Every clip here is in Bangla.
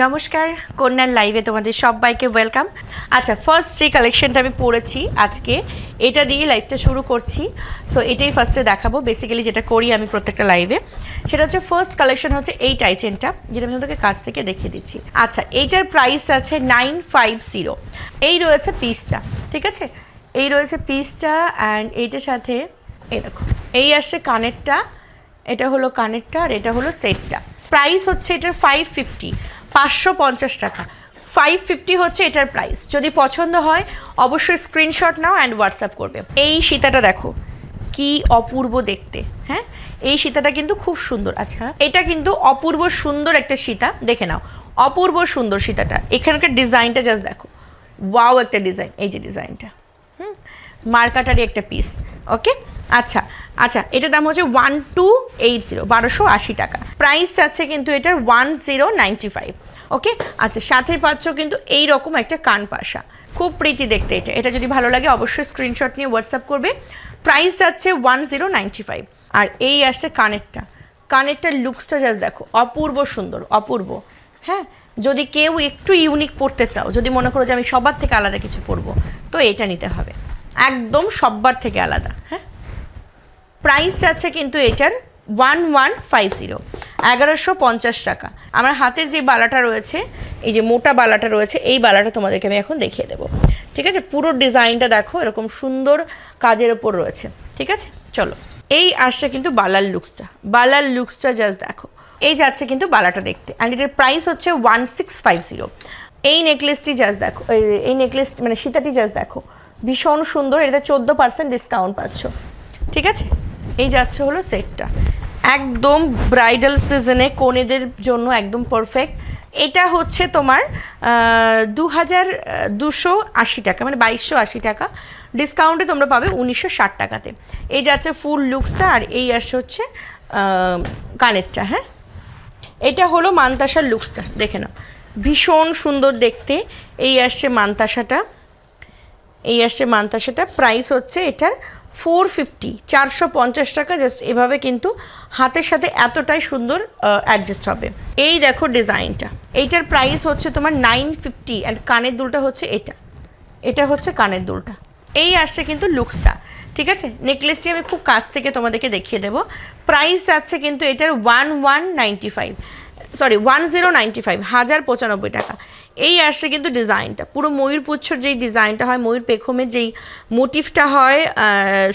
নমস্কার, কন্যার লাইভে তোমাদের সবাইকে ওয়েলকাম আচ্ছা ফার্স্ট যে কালেকশনটা আমি পড়েছি আজকে, এটা দিয়ে লাইভটা শুরু করছি। সো এটাই ফার্স্টে দেখাবো। বেসিক্যালি যেটা করি আমি প্রত্যেকটা লাইভে সেটা হচ্ছে ফার্স্ট কালেকশন হচ্ছে এই টাইচেনটা যেটা আমি তোমাদেরকে কাছ থেকে দেখিয়ে দিচ্ছি। আচ্ছা এইটার প্রাইস আছে নাইন ফাইভ জিরো এই রয়েছে পিসটা ঠিক আছে? এই রয়েছে পিসটা অ্যান্ড এইটার সাথে, এই দেখো, এই আসছে কানেরটা, এটা হলো কানেরটা আর এটা হলো সেটটা প্রাইস হচ্ছে এটার ফাইভ ফিফটি পাঁচশো পঞ্চাশ টাকা। ফাইভ ফিফটি হচ্ছে এটার প্রাইস যদি পছন্দ হয়, অবশ্যই স্ক্রিনশট নাও অ্যান্ড হোয়াটসঅ্যাপ করবে। এই সীতাটা দেখো, কি অপূর্ব দেখতে হ্যাঁ? এই সীতাটা কিন্তু খুব সুন্দর। আচ্ছা এটা কিন্তু অপূর্ব সুন্দর একটা সীতা। দেখে নাও, অপূর্ব সুন্দর সীতাটা। এখানকার ডিজাইনটা জাস্ট দেখো। ওয়াও একটা ডিজাইন এই যে ডিজাইনটা মার্কাটারই একটা পিস ওকে আচ্ছা আচ্ছা এটার দাম হচ্ছে ওয়ান টু এইট জিরো বারোশো আশি টাকা। প্রাইস আছে কিন্তু এটার one zero ninety five okay আচ্ছা সাথে পাচ্ছ কিন্তু এই রকম একটা কান পাশা খুব প্রিটি দেখতে এটা। এটা যদি ভালো লাগে অবশ্যই স্ক্রিনশট নিয়ে হোয়াটসঅ্যাপ করবে। প্রাইস যাচ্ছে ওয়ান জিরো নাইনটি ফাইভ আর এই আসছে কানেরটা। কানেরটার লুকসটা জাস্ট দেখো, অপূর্ব সুন্দর, অপূর্ব। হ্যাঁ যদি কেউ একটু ইউনিক পড়তে চাও, যদি মনে করো যে আমি সবার থেকে আলাদা কিছু পরবো, তো এটা নিতে হবে। একদম সব্বার থেকে আলাদা হ্যাঁ? প্রাইস আছে কিন্তু এটার ওয়ান ওয়ান ফাইভ জিরো এগারোশো পঞ্চাশ টাকা। আমার হাতের যে বালাটা রয়েছে, এই যে মোটা বালাটা রয়েছে, এই বালাটা তোমাদেরকে আমি এখন দেখিয়ে দেবো। ঠিক আছে? পুরো ডিজাইনটা দেখো, এরকম সুন্দর কাজের ওপর রয়েছে। ঠিক আছে? চলো। এই আসছে কিন্তু বালার লুকসটা। বালার লুকসটা জাস্ট দেখো। এই যাচ্ছে কিন্তু বালাটা দেখতে। অ্যান্ড এটার প্রাইস হচ্ছে ওয়ান সিক্স ফাইভ জিরো এই নেকলেসটি জাস্ট দেখো, এই- নেকলেস মানে সীতাটি জাস্ট দেখো। ভীষণ সুন্দর এটা চোদ্দ পার্সেন্ট ডিসকাউন্ট পাচ্ছ। ঠিক আছে? এই যাচ্ছে হলো সেটটা একদম ব্রাইডাল সিজনে কনেদের জন্য একদম পারফেক্ট এটা হচ্ছে তোমার দু হাজার দুশো আশি টাকা মানে বাইশশো আশি টাকা। ডিসকাউন্টে তোমরা পাবে উনিশশো ষাট টাকাতে। এই যাচ্ছে ফুল লুকসটা আর এই আসছে হচ্ছে কানেরটা হ্যাঁ? এটা হলো মান্তাসার লুকসটা দেখে নাও। ভীষণ সুন্দর দেখতে, এই আসছে মান্তাসাটা। এই আসছে মান্তাসাটা প্রাইস হচ্ছে এটার ফোর ফিফটি চারশো পঞ্চাশ টাকা। জাস্ট এভাবে কিন্তু হাতের সাথে এতটাই সুন্দর অ্যাডজাস্ট হবে। এই দেখো ডিজাইনটা এইটার প্রাইস হচ্ছে তোমার নাইন ফিফটি অ্যান্ড কানের দুলটা হচ্ছে এটা। এটা হচ্ছে কানের দুলটা। এই আসছে কিন্তু লুকসটা ঠিক আছে? নেকলেসটি আমি খুব কাছ থেকে তোমাদেরকে দেখিয়ে দেবো। প্রাইস আছে কিন্তু এটার one one ninety five sorry one zero ninety five হাজার পঁচানব্বই টাকা। এই আসছে কিন্তু ডিজাইনটা। পুরো ময়ূরপুচ্ছর যেই ডিজাইনটা হয়, ময়ূর পেখমের যেই মোটিভটা হয়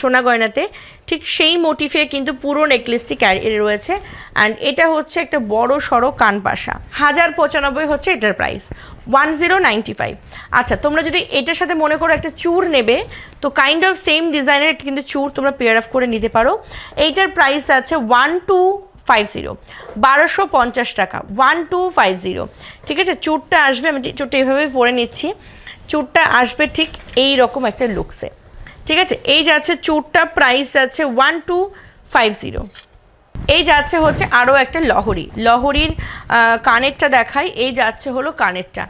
সোনা গয়নাতে, ঠিক সেই মোটিফে কিন্তু পুরো নেকলেসটি ক্যারি রয়েছে। অ্যান্ড এটা হচ্ছে একটা বড় সড়ো কানপাশা। হাজার পঁচানব্বই হচ্ছে এটার price one zero ninety five আচ্ছা তোমরা যদি এটার সাথে মনে করো একটা চূড় নেবে, তো কাইন্ড অফ সেম ডিজাইনের কিন্তু চুর তোমরা পেয়ার অফ করে নিতে পারো। এইটার প্রাইস আছে ওয়ান টু ফাইভ জিরো বারোশো পঞ্চাশ টাকা ওয়ান টু ফাইভ জিরো ঠিক আছে? চুটটা আসবে, আমি চুটটা এইভাবে পরে নিচ্ছি। চুটটা আসবে ঠিক এই রকম একটা লুকসে ঠিক আছে? এই যাচ্ছে চুটটা প্রাইস যাচ্ছে ওয়ান টু ফাইভ জিরো এই যাচ্ছে হচ্ছে আরও একটা লহরি। লহরির কানেরটা দেখাই। এই যাচ্ছে হলো কানেরটা।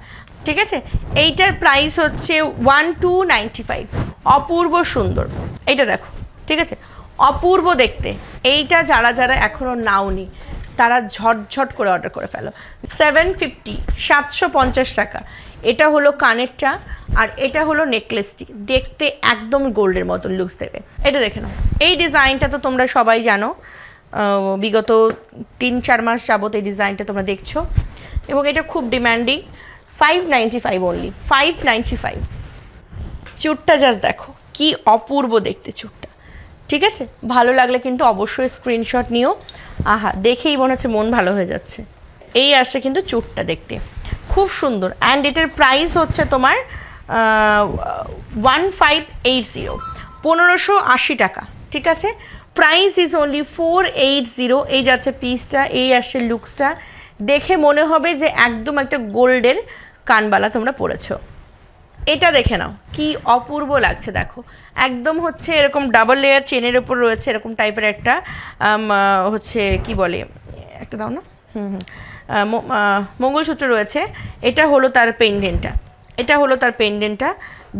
ঠিক আছে? এইটার প্রাইস হচ্ছে ওয়ান টু নাইনটি ফাইভ অপূর্ব সুন্দর। এইটা দেখো। ঠিক আছে? অপূর্ব দেখতে। এইটা যারা যারা এখনও নাওনি, তারা ঝটঝট করে অর্ডার করে ফেলো। সেভেন ফিফটি সাতশো পঞ্চাশ টাকা। এটা হলো কানেরটা আর এটা হলো নেকলেসটি দেখতে একদম গোল্ডের মতন লুকস দেবে। এটা দেখে নাও। এই ডিজাইনটা তো তোমরা সবাই জানো। বিগত তিন চার মাস যাবত এই ডিজাইনটা তোমরা দেখছ। এবং এটা খুব demanding five ninety five only five ninety five চুটটা just দেখো। কি অপূর্ব দেখতে চুটটা। ঠিক আছে? ভালো লাগলে কিন্তু অবশ্যই স্ক্রিনশট নিও। আহা, দেখেই মনে হচ্ছে মন ভালো হয়ে যাচ্ছে। এই আসছে কিন্তু চুটটা দেখতে। খুব সুন্দর। অ্যান্ড এটার প্রাইস হচ্ছে তোমার ওয়ান ফাইভ এইট জিরো পনেরোশো আশি টাকা। ঠিক আছে? Price is only four eight zero এই যাচ্ছে পিসটা এই আসছে লুকসটা দেখে মনে হবে যে একদম একটা গোল্ডের কানবালা তোমরা পরেছো। এটা দেখে নাও, কি অপূর্ব লাগছে, দেখো। একদম হচ্ছে এরকম ডাবল লেয়ার চেনের ওপর রয়েছে, এরকম টাইপের একটা হচ্ছে কি বলে, একটা দাও না, হুম হুম মঙ্গলসূত্র রয়েছে, এটা হলো তার পেন্ডেন্টটা এটা হলো তার পেন্ডেন্টটা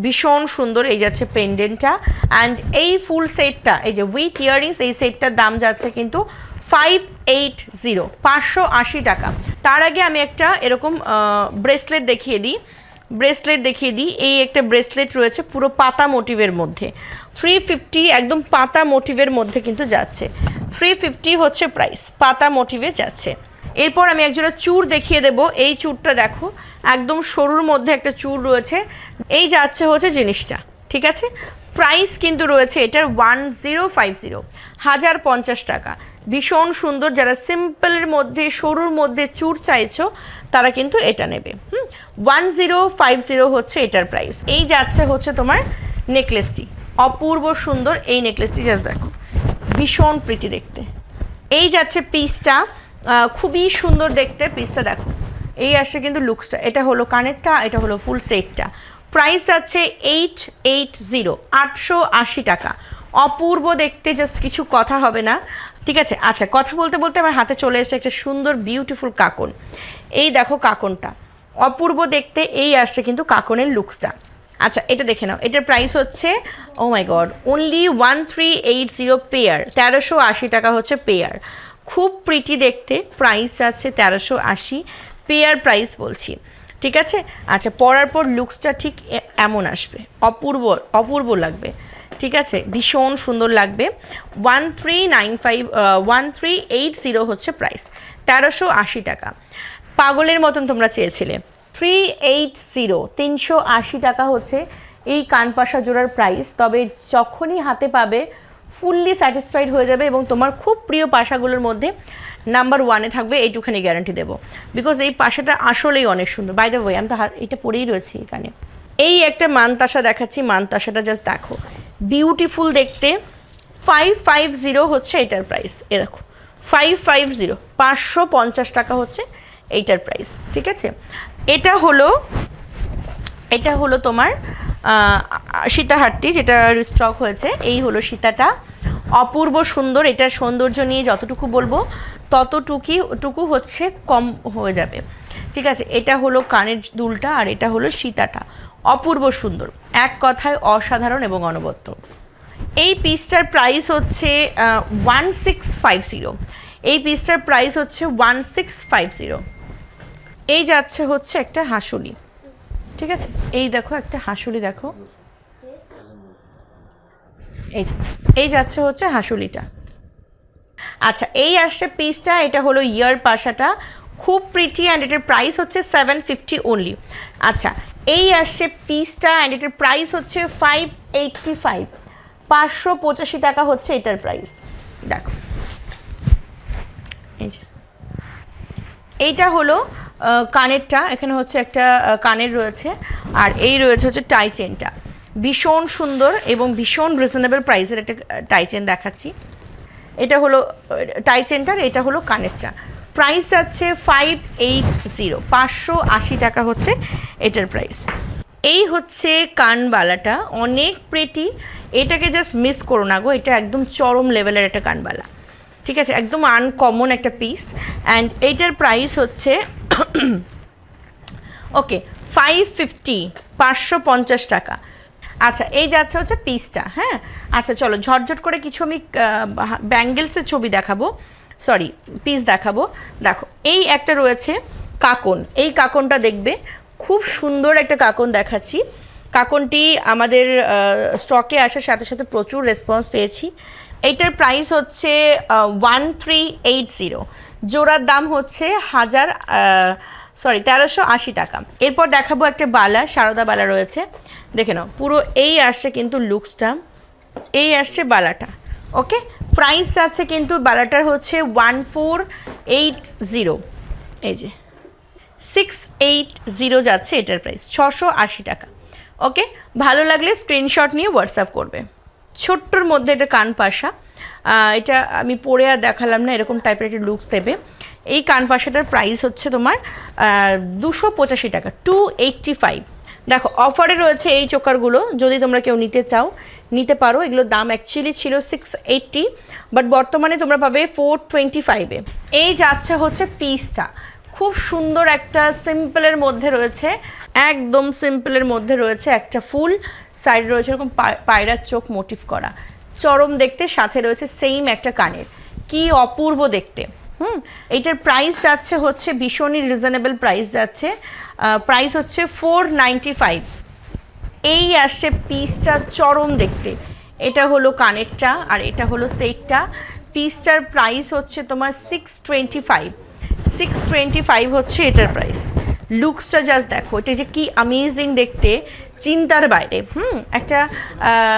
ভীষণ সুন্দর এই যাচ্ছে পেন্ডেন্টটা অ্যান্ড এই ফুল সেটটা এই যে উইথ ইয়ারিংস এই সেটটার দাম যাচ্ছে কিন্তু ফাইভ এইট জিরো পাঁচশো আশি টাকা। তার আগে আমি একটা এরকম ব্রেসলেট দেখিয়ে দিই ব্রেসলেট দেখিয়ে দিই। এই একটা ব্রেসলেট রয়েছে পুরো পাতা মোটিভের মধ্যে। থ্রি ফিফটি একদম পাতা মোটিভের মধ্যে কিন্তু যাচ্ছে। থ্রি ফিফটি হচ্ছে প্রাইস পাতা মোটিভে যাচ্ছে। এরপর আমি একজোড়া চুর দেখিয়ে দেব। এই চুরটা দেখো, একদম সরুর মধ্যে একটা চূড় রয়েছে। এই যাচ্ছে হচ্ছে জিনিসটা, ঠিক আছে? প্রাইস কিন্তু রয়েছে এটার ওয়ান জিরো ফাইভ জিরো, হাজার পঞ্চাশ টাকা। ভীষণ সুন্দর, যারা সিম্পলের মধ্যে সরুর মধ্যে চুর চাইছো, তারা কিন্তু এটা নেবে। হুম, ওয়ান জিরো ফাইভ জিরো হচ্ছে এটার প্রাইস। এই যাচ্ছে হচ্ছে তোমার নেকলেসটি। অপূর্ব সুন্দর এই নেকলেসটি, জাস্ট দেখো। ভীষণ প্রিটি দেখতে। এই যাচ্ছে পিসটা খুবই সুন্দর দেখতে। পিসটা দেখো। এই আসছে কিন্তু লুকসটা। এটা হলো কানেরটা, এটা হলো ফুল সেটটা। প্রাইস আছে এইট এইট জিরো আটশো আশি টাকা। অপূর্ব দেখতে জাস্ট কিছু কথা হবে না। ঠিক আছে? আচ্ছা কথা বলতে বলতে আমার হাতে চলে এসেছে একটা সুন্দর বিউটিফুল কাকন। এই দেখো কাকনটা। অপূর্ব দেখতে, এই আসছে কিন্তু কাকনের লুকসটা আচ্ছা এটা দেখে নাও। এটার প্রাইস হচ্ছে ও my god only one three eight zero pair তেরোশো আশি টাকা হচ্ছে পেয়ার খুব প্রিটি দেখতে প্রাইস আছে তেরোশো আশি। পেয়ার প্রাইস বলছি। ঠিক আছে? আচ্ছা পরার পর লুকসটা ঠিক এমন আসবে। অপূর্ব অপূর্ব লাগবে। ঠিক আছে? ভীষণ সুন্দর লাগবে। One three nine five one three eight zero হচ্ছে প্রাইস তেরোশো আশি টাকা। পাগলের মতন তোমরা চেয়েছিলে। থ্রি এইট জিরো তিনশো আশি টাকা হচ্ছে এই কানপাশা জোড়ার প্রাইস তবে যখনই হাতে পাবে ফুললি স্যাটিসফাইড হয়ে যাবে এবং তোমার খুব প্রিয় পাশাগুলোর মধ্যে নাম্বার ওয়ানে থাকবে, এইটুখানি গ্যারান্টি দেবো। বিকজ এই পাশাটা আসলেই অনেক সুন্দর। বাই দ্য ওয়ে আমি তো এটা পরেই রয়েছি এখানে। এই একটা মানতাসা দেখাচ্ছি, মানতাসাটা জাস্ট দেখো। বিউটিফুল দেখতে ফাইভ ফাইভ জিরো হচ্ছে এটার প্রাইস এ দেখো ফাইভ ফাইভ জিরো পাঁচশো পঞ্চাশ টাকা হচ্ছে এইটার প্রাইস ঠিক আছে? এটা হলো এটা হলো তোমার সীতাহারটি যেটা স্টক হয়েছে, এই হলো সীতাটা। অপূর্ব সুন্দর, এটার সৌন্দর্য নিয়ে যতটুকু বলব ততটুকুই টুকু হচ্ছে কম হয়ে যাবে। ঠিক আছে, এটা হলো কানের দুলটা আর এটা হলো সীতাটা। অপূর্ব সুন্দর, এক কথায় অসাধারণ এবং অনবদ্য। এই পিসটার প্রাইস হচ্ছে ওয়ান সিক্স ফাইভ জিরো এই পিসটার প্রাইস হচ্ছে ওয়ান সিক্স ফাইভ জিরো এই যাচ্ছে হচ্ছে একটা হাঁসুলি। ঠিক আছে? এই দেখো, একটা হাঁসুলি দেখো। এই এই যাচ্ছে হচ্ছে হাঁসুলিটা। আচ্ছা এই আসছে পিসটা এটা হলো ইয়ার পাশাটা। খুব প্রিটি অ্যান্ড এটার প্রাইস হচ্ছে সেভেন ফিফটি অনলি আচ্ছা এই আসছে পিসটা অ্যান্ড এটার প্রাইস হচ্ছে ফাইভ এইটটি ফাইভ পাঁচশো পঁচাশি টাকা হচ্ছে এটার প্রাইস দেখো। এই যে, এইটা হলো কানেরটা, এখানে হচ্ছে একটা কানের রয়েছে, আর এই রয়েছে হচ্ছে টাই চেনটা ভীষণ সুন্দর এবং ভীষণ রিজনেবল প্রাইসের একটা টাই চেন দেখাচ্ছি। এটা হলো টাই চেনটার এটা হলো কানেরটা। প্রাইস যাচ্ছে ফাইভ এইট জিরো পাঁচশো আশি টাকা হচ্ছে এটার প্রাইস এই হচ্ছে কানবালাটা, অনেক প্রেটি এটাকে জাস্ট মিস করো না গো, এটা একদম চরম লেভেলের একটা কানবালা। ঠিক আছে, একদম আনকমন একটা পিস অ্যান্ড এইটার প্রাইস হচ্ছে ওকে ফাইভ ফিফটি পাঁচশো পঞ্চাশ টাকা। আচ্ছা এই যাচ্ছে হচ্ছে পিসটা হ্যাঁ? আচ্ছা চলো, ঝটঝট করে কিছু আমি ব্যাঙ্গেলসের ছবি দেখাবো। সরি পিস দেখাবো। দেখো, এই একটা রয়েছে কাকন। এই কাকনটা দেখবে, খুব সুন্দর একটা কাকন দেখাচ্ছি। কাকনটি আমাদের স্টকে আসার সাথে সাথে প্রচুর রেসপন্স পেয়েছি। এইটার প্রাইস হচ্ছে ওয়ান থ্রি এইট জিরো জোড়ার দাম হচ্ছে হাজার সরি তেরোশো আশি টাকা। এরপর দেখাবো একটা বালা, সারদা বালা রয়েছে। দেখে নাও, পুরো এই আসছে কিন্তু লুকসটা। এই আসছে বালাটা ওকে প্রাইস আছে কিন্তু বালাটার হচ্ছে ওয়ান ফোর এইট জিরো এই যে সিক্স এইট জিরো যাচ্ছে এটার প্রাইস ছশো আশি টাকা ওকে ভালো লাগলে স্ক্রিনশট নিয়ে হোয়াটসঅ্যাপ করবে। ছোট্টর মধ্যে এটা কান পাশা। এটা আমি পরে আর দেখালাম না, এরকম টাইপের একটা লুকস দেবে। এই কান পাশাটার প্রাইস হচ্ছে তোমার দুশো পঁচাশি টাকা টু এইটটি ফাইভ দেখো অফারে রয়েছে এই চোকারগুলো, যদি তোমরা কেউ নিতে চাও, নিতে পারো। এগুলোর দাম অ্যাকচুয়ালি ছিল সিক্স এইটটি বাট বর্তমানে তোমরা পাবে ফোর টোয়েন্টি ফাইভে এই যাচ্ছে হচ্ছে পিসটা খুব সুন্দর একটা সিম্পলের মধ্যে রয়েছে, একদম সিম্পলের মধ্যে রয়েছে একটা ফুল। সাইড রয়েছে এরকম পায়রার চোখ মোটিভ করা। চরম দেখতে, সাথে রয়েছে সেম একটা কানের। কি অপূর্ব দেখতে। হুম এইটার প্রাইস যাচ্ছে হচ্ছে, ভীষণই রিজনেবল প্রাইস যাচ্ছে। প্রাইস হচ্ছে ফোর নাইনটি ফাইভ এই আসছে পিসটা চরম দেখতে। এটা হলো কানেরটা, আর এটা হলো সেটটা পিসটার প্রাইস হচ্ছে তোমার six twenty five six twenty five হচ্ছে এটার প্রাইস লুকসটা জাস্ট দেখো, এটা যে কি অ্যামেজিং দেখতে, চিন্তার বাইরে, হুম? একটা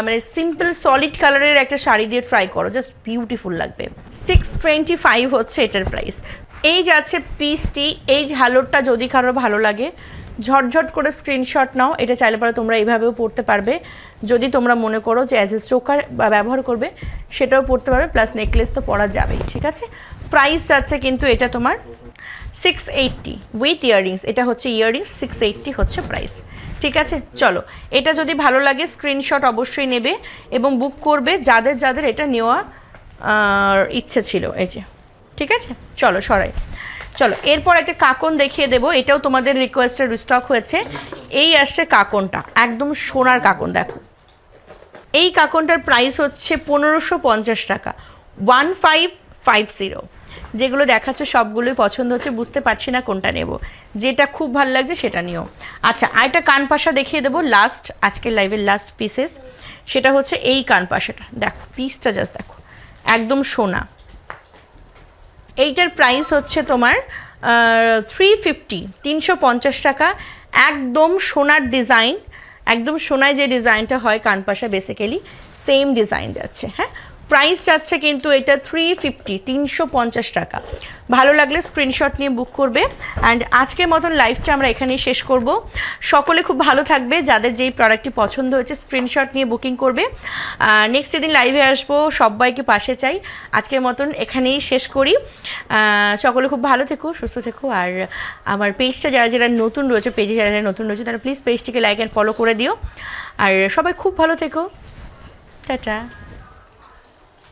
মানে সিম্পল সলিড কালারের একটা শাড়ি দিয়ে ট্রাই করো জাস্ট বিউটিফুল লাগবে। সিক্স টোয়েন্টি ফাইভ হচ্ছে এটার প্রাইস এই যাচ্ছে পিসটি এই ঝালরটা যদি কারও ভালো লাগে, ঝটঝট করে স্ক্রিনশট নাও, এটা চাইলে পরে তোমরা এইভাবেও পড়তে পারবে। যদি তোমরা মনে করো যে অ্যাজ এ চোকার ব্যবহার করবে, সেটাও পড়তে পারবে প্লাস নেকলেস তো পরা যাবেই, ঠিক আছে? প্রাইস যাচ্ছে কিন্তু এটা তোমার সিক্স এইটটি উইথ ইয়াররিংস এটা হচ্ছে ইয়াররিংস সিক্স এইটটি হচ্ছে প্রাইস ঠিক আছে? চলো, এটা যদি ভালো লাগে স্ক্রিনশট অবশ্যই নেবে এবং বুক করবে যাদের যাদের এটা নেওয়া ইচ্ছে ছিল, এই যে। ঠিক আছে? চলো, সরাই। চলো, এরপর একটা কাকন দেখিয়ে দেবো, এটাও তোমাদের রিকোয়েস্টের রিস্টক হয়েছে। এই আসছে কাকনটা, একদম সোনার কাকন, দেখো। এই কাকনটার প্রাইস হচ্ছে পনেরোশো পঞ্চাশ টাকা ওয়ান ফাইভ ফাইভ জিরো যেগুলো দেখাচ্ছে সবগুলোই পছন্দ হচ্ছে, বুঝতে পারছি না কোনটা নেব। যেটা খুব ভালো লাগছে সেটা নিও। আচ্ছা আরেকটা কানপাশা দেখিয়ে দেবো লাস্ট আজকের লাইভের লাস্ট পিসেস সেটা হচ্ছে এই কানপাশাটা দেখো পিসটা জাস্ট দেখো। একদম সোনা। এইটার প্রাইস হচ্ছে তোমার থ্রি ফিফটি তিনশো পঞ্চাশ টাকা। একদম সোনার ডিজাইন একদম সোনায় যে ডিজাইনটা হয় কানপাশা বেসিক্যালি সেম ডিজাইন যাচ্ছে হ্যাঁ? প্রাইস যাচ্ছে কিন্তু এটা থ্রি ফিফটি তিনশো পঞ্চাশ টাকা। ভালো লাগলে স্ক্রিনশট নিয়ে বুক করবে। অ্যান্ড আজকের মতন লাইভটা আমরা এখানেই শেষ করব। সকলে খুব ভালো থাকবে। যাদের যেই প্রোডাক্টটি পছন্দ হয়েছে স্ক্রিনশট নিয়ে বুকিং করবে। নেক্সট যেদিন লাইভে আসব, সবাইকে পাশে চাই। আজকের মতন এখানেই শেষ করি। সকলে খুব ভালো থেকো, সুস্থ থেকো। আর আমার পেজটা যারা যারা নতুন রয়েছে পেজে যারা যারা নতুন রয়েছে, তারা প্লিজ পেজটিকে লাইক অ্যান্ড ফলো করে দিও। আর সবাই খুব ভালো থেকো। টাটা।